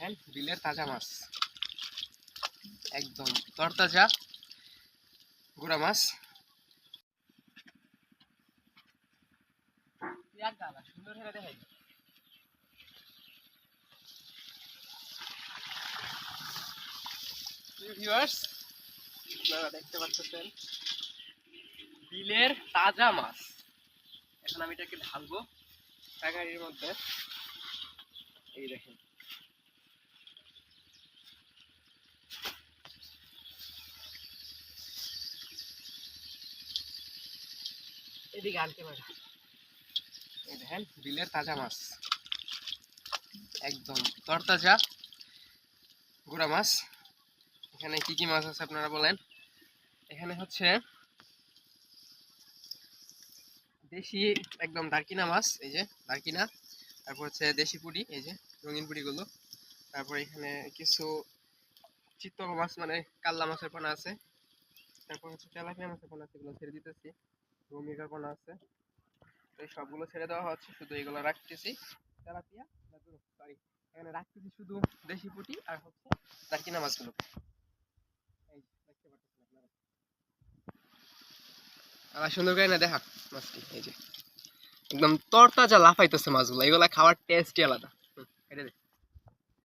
দেখেন, বিলের তাজা মাছ। একদম তরতাজা গুড়া মাছ। দেখতে পাচ্ছেন, বিলের তাজা মাছ। এখন আমি এটাকে ঢালবো টাকারির মধ্যে। এই দেখেন। এদিকে আনতে পারে। দেখেন, বিলের তাজা মাছ। একদম তরতাজা গুড়া মাছ। এখানে কি কি মাছ আছে আপনারা বলেন? এখানে হচ্ছে দেশি একদম দারকিনা মাছ, এই যে দারকিনা। তারপর হচ্ছে দেশি পুরি, এই যে রঙিন পুরিগুলো। তারপর এখানে কিছু চিত্তল মাছ মানে কাল্লা মাছের পোনা আছে। তারপর হচ্ছে মাছের পোনা আছে, এগুলো ছেড়ে দিতেছি। আছে? এই সবগুলো ছেড়ে দেওয়া হচ্ছে, শুধু এগুলো রাখতেছি। তেলাপিয়া সরি এখানে রাখতেছি শুধু দেশি পুটি আর হচ্ছে মাছগুলো পাচ্ছেন আপনারা। আবার সুন্দর করে না দেখা, মাছটি, এই যে। একদম তরতাজা লাফাইতেছে মাছগুলো, এগুলা খাওয়ার টেস্টই আলাদা।